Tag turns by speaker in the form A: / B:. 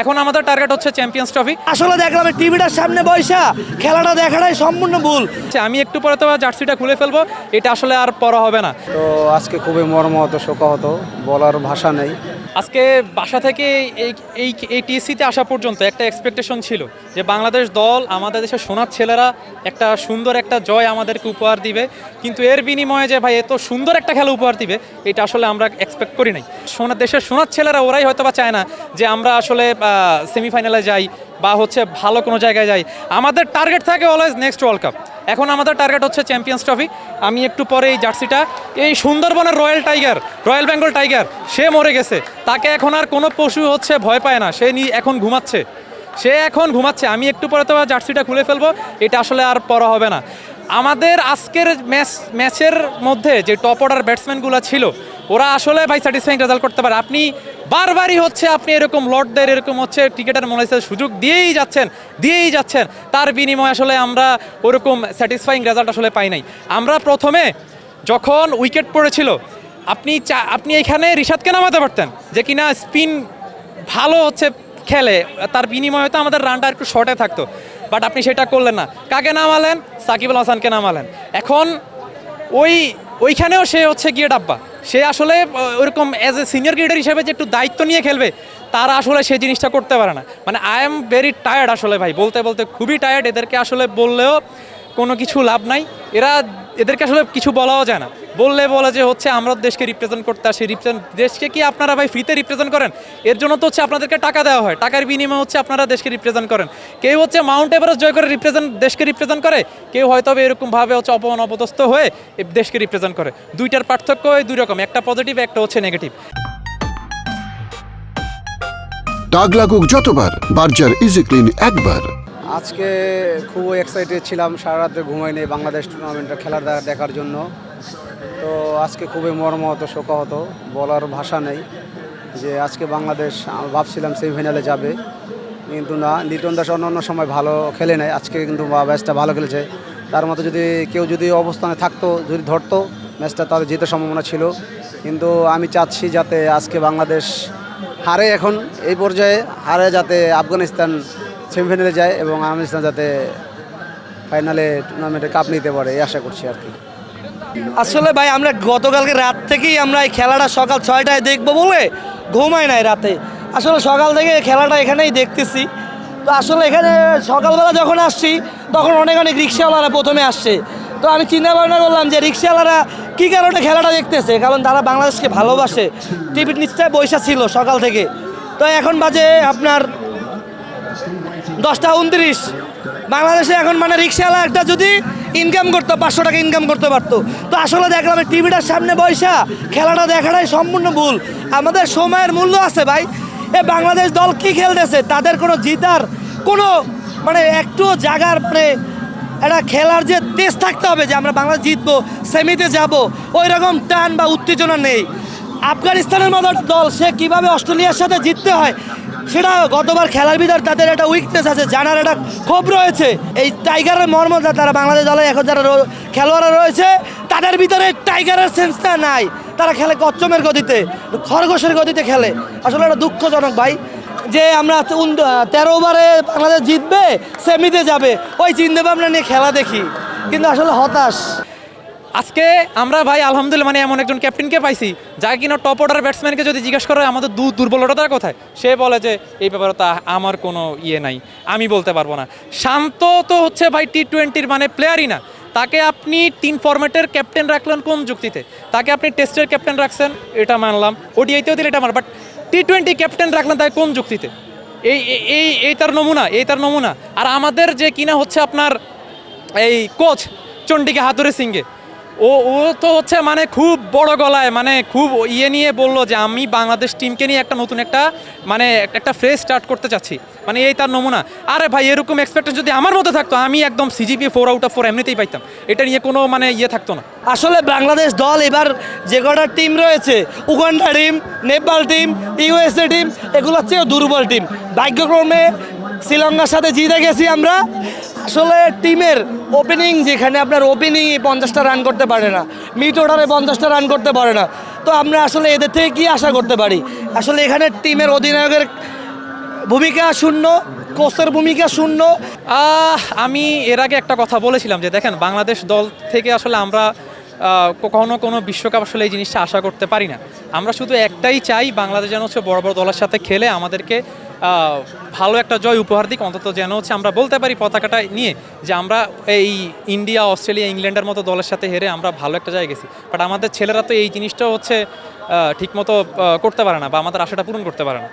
A: এখন আমাদের টার্গেট হচ্ছে চ্যাম্পিয়ন্স ট্রফি
B: আসলে দেখলাম টিভিটার সামনে বৈশা খেলাটা দেখাটাই সম্পূর্ণ ভুল।
A: আমি একটু পরে তো জার্সিটা খুলে ফেলব এটা আসলে আর পরা হবে না।
C: তো আজকে খুবই মর্মাহত শোকাহত বলার ভাষা নেই।
A: আজকে বাসা থেকে এই এই টিএসসিতে আসা পর্যন্ত একটা এক্সপেকটেশন ছিল যে বাংলাদেশ দল, আমাদের দেশের সোনার ছেলেরা একটা সুন্দর একটা জয় আমাদেরকে উপহার দিবে। কিন্তু এর বিনিময়ে যে ভাই এত সুন্দর একটা খেলা উপহার দিবে, এটা আসলে আমরা এক্সপেক্ট করি নাই। সোনার দেশের সোনার ছেলেরা ওরাই হয়তো বা চায় না যে আমরা আসলে সেমিফাইনালে যাই বা হচ্ছে ভালো কোনো জায়গায় যাই। আমাদের টার্গেট থাকে অলওয়েজ নেক্সট ওয়ার্ল্ড কাপ এখন আমাদের টার্গেট হচ্ছে চ্যাম্পিয়ন্স ট্রফি আমি একটু পরে এই জার্সিটা, এই সুন্দরবনের royal tiger royal Bengal tiger সে মরে গেছে। তাকে এখন আর কোনো পশু হচ্ছে ভয় পায় না। সে এখন ঘুমাচ্ছে। সে এখন ঘুমাচ্ছে। আমি একটু পরে তো জার্সিটা খুলে ফেলব। এটা আসলে আর পরা হবে না। আমাদের আজকের ম্যাচ ম্যাচের মধ্যে যে টপ অর্ডার ব্যাটসম্যানগুলো ছিল, ওরা আসলে ভাই স্যাটিসফাইং রেজাল্ট করতে পারে। আপনি বারবারই হচ্ছে আপনি এরকম লর্ডদের, এরকম হচ্ছে ক্রিকেটার মনে হচ্ছে সুযোগ দিয়েই যাচ্ছেন দিয়েই যাচ্ছেন। তার বিনিময়ে আসলে আমরা ওরকম স্যাটিসফাইং রেজাল্ট আসলে পাই নাই। আমরা প্রথমে যখন উইকেট পড়েছিল, আপনি চা- আপনি এখানে রিশাদকে নামাতে পারতেন যে কিনা স্পিন ভালো হচ্ছে খেলে, তার বিনিময়ে তো আমাদের রানটা একটু শর্টে থাকতো। বাট আপনি সেটা করলেন না। কাকে নামালেন? সাকিব আল হাসানকে নামালেন। এখন ওই ওইখানেও সে হচ্ছে গিয়ে ডাব্বা। সে আসলে ওরকম অ্যাজ এ সিনিয়র ক্রিকেটার হিসেবে যে একটু দায়িত্ব নিয়ে খেলবে, তারা আসলে সেই জিনিসটা করতে পারে না। মানে আই এম ভেরি টায়ার্ড আসলে ভাই, বলতে বলতে খুবই টায়ার্ড এদেরকে আসলে বললেও কোনো কিছু লাভ নাই। এরা, এদেরকে আসলে কিছু বলাও যায় না। বললে বলে যে হচ্ছে আমরা দেশকে রিপ্রেজেন্ট করতে আসি। রিপ্রেজেন্ট দেশকে কি আপনারা ভাই ফ্রিতে রিপ্রেজেন্ট করেন? এর জন্য তো হচ্ছে আপনাদেরকে টাকা দেওয়া হয়। টাকার বিনিময়ে হচ্ছে আপনারা দেশকে রিপ্রেজেন্ট করেন। কেউ হচ্ছে মাউন্ট এভারেস্ট জয় করে রিপ্রেজেন্ট দেশকে রিপ্রেজেন্ট করে কেউ হয়তো বা এরকমভাবে হচ্ছে অপমান অপদস্থ হয়ে দেশকে রিপ্রেজেন্ট করে। দুইটার পার্থক্য ওই দুই রকম একটা পজিটিভ একটা হচ্ছে নেগেটিভ
D: দাগ লাগুক যতবার বার্জার ইজিক্লিন একবার।
C: আজকে খুব এক্সাইটেড ছিলাম সারা রাত্রে ঘুমাই নেই বাংলাদেশ টুর্নামেন্টের খেলা দেখার জন্য। তো আজকে খুবই মর্মাহত, শোকাহত, বলার ভাষা নেই যে আজকে বাংলাদেশ ভাবছিলাম সেমিফাইনালে যাবে, কিন্তু না, লিটন দাস অন্য অন্য সময় ভালো খেলে নেয় আজকে কিন্তু ম্যাচটা ভালো খেলেছে। তার মতো যদি কেউ যদি অবস্থানে থাকতো, যদি ধরতো, ম্যাচটা তাহলে জেতার সম্ভাবনা ছিল। কিন্তু আমি চাচ্ছি যাতে আজকে বাংলাদেশ হারে এখন এই পর্যায়ে, হারে যাতে আফগানিস্তান সেমিফাইনালে যায় এবং আফগানিস্তান যাতে ফাইনালে টুর্নামেন্টে কাপ নিতে পারে, এই আশা করছি আর কি।
B: আসলে ভাই, আমরা গতকালকে রাত থেকেই আমরা এই খেলাটা সকাল ছয়টায় দেখব বলে ঘুমাই নাই রাতে। আসলে সকাল থেকে খেলাটা এখানেই দেখতেছি। তো আসলে এখানে সকালবেলা যখন আসছি, তখন অনেক অনেক রিক্সাওয়ালারা প্রথমে আসছে। তো আমি চিন্তা ভাবনা করলাম যে রিক্সাওয়ালারা কী কারণে খেলাটা দেখতেছে? কারণ তারা বাংলাদেশকে ভালোবাসে। টিভির নিশ্চয় বৈশা ছিল সকাল থেকে। তো এখন বাজে আপনার দশটা উনত্রিশ। বাংলাদেশে এখন মানে রিক্সাওয়ালা একটা যদি ইনকাম করতো, পাঁচশো টাকা ইনকাম করতে পারতো। তো আসলে দেখলাম টিভিটার সামনে বৈশা খেলাটা দেখাটাই সম্পূর্ণ ভুল। আমাদের সময়ের মূল্য আছে ভাই। এ বাংলাদেশ দল কি খেলতেছে? তাদের কোনো জিতার কোনো মানে একটু জাগার মানে একটা খেলার যে তেজ থাকতে হবে যে আমরা বাংলাদেশ জিতবো, সেমিতে যাব ওই রকম টান বা উত্তেজনা নেই। আফগানিস্তানের মতো দল, সে কীভাবে অস্ট্রেলিয়ার সাথে জিততে হয় সেটা গতবার খেলার ভিতর তাদের একটা উইকনেস আছে, জানার একটা ক্ষোভ রয়েছে। এই টাইগারের মর্মতা তারা বাংলাদেশ দলে এখন যারা খেলোয়াড়রা রয়েছে, তাদের ভিতরে টাইগারের সেন্সটা নাই। তারা খেলে কচ্চমের গতিতে, খরগোশের গতিতে খেলে। আসলে একটা দুঃখজনক ভাই, যে আমরা তেরো ওভারে বাংলাদেশ জিতবে, সেমিতে যাবে। ওই চিন্তা ভাবনা নিয়ে খেলা দেখি। কিন্তু আসলে হতাশ।
A: আজকে আমরা ভাই, আলহামদুলিল্লাহ মানে এমন একজন ক্যাপ্টেনকে পাইছি যা কিনা টপ অর্ডার ব্যাটসম্যানকে যদি জিজ্ঞেস করে আমাদের দু দুর্বলতা কোথায়? সে বলে যে, এই ব্যাপারে তো আমার কোনো ইয়ে নাই, আমি বলতে পারব না। শান্ত তো হচ্ছে ভাই টি টোয়েন্টির মানে প্লেয়ারই না। তাকে আপনি তিন ফরম্যাটের ক্যাপ্টেন রাখলেন কোন যুক্তিতে? তাকে আপনি টেস্টের ক্যাপ্টেন রাখছেন, এটা মানলাম। ওডিআইতেও দিলে এটা আমার বাট টি টোয়েন্টি ক্যাপ্টেন রাখলেন তাকে কোন যুক্তিতে? এই, এই- এই তার নমুনা, এই তার নমুনা। আর আমাদের যে কিনা হচ্ছে আপনার এই কোচ চন্ডিকে হাতুরে সিংহে ও ও তো হচ্ছে মানে খুব বড় গলায় মানে খুব ইয়ে নিয়ে বলল যে আমি বাংলাদেশ টিমকে নিয়ে একটা নতুন একটা মানে একটা ফ্রেশ স্টার্ট করতে চাচ্ছি। মানে এই তার নমুনা। আরে ভাই, এরকম এক্সপেকটেশন যদি আমার মধ্যে থাকতো, আমি একদম CGP four out of four এমনিতেই পাইতাম। এটা নিয়ে কোনো মানে ইয়ে থাকতো না।
B: আসলে বাংলাদেশ দল এবার যে কটা টিম রয়েছে, Uganda team Nepal team USA team এগুলো হচ্ছে দুর্বল টিম ভাগ্যক্রমে শ্রীলঙ্কার সাথে জিতে গেছি আমরা। আসলে টিমের ওপেনিং যেখানে আপনার ওপেনিং পঞ্চাশটা রান করতে পারে না মিড অর্ডারে পঞ্চাশটা রান করতে পারে না। তো আমরা আসলে এদের থেকে কি আশা করতে পারি? আসলে এখানে টিমের অধিনায়কের ভূমিকা শূন্য কোচের ভূমিকা শূন্য।
A: আমি এর আগে একটা কথা বলেছিলাম যে দেখেন, বাংলাদেশ দল থেকে আসলে আমরা কখনো কোনো বিশ্বকাপ আসলে এই জিনিসটা আশা করতে পারি না। আমরা শুধু একটাই চাই বাংলাদেশ যেন হচ্ছে বড় বড় দলের সাথে খেলে আমাদেরকে ভালো একটা জয় উপহার দিক, অন্তত যেন হচ্ছে আমরা বলতে পারি পতাকাটা নিয়ে যে আমরা এই ইন্ডিয়া, অস্ট্রেলিয়া, ইংল্যান্ডের মতো দলের সাথে হেরে আমরা ভালো একটা জায়গায় গেছি। বাট আমাদের ছেলেরা তো এই জিনিসটা হচ্ছে ঠিকমতো করতে পারে না বা আমাদের আশাটা পূরণ করতে পারে না।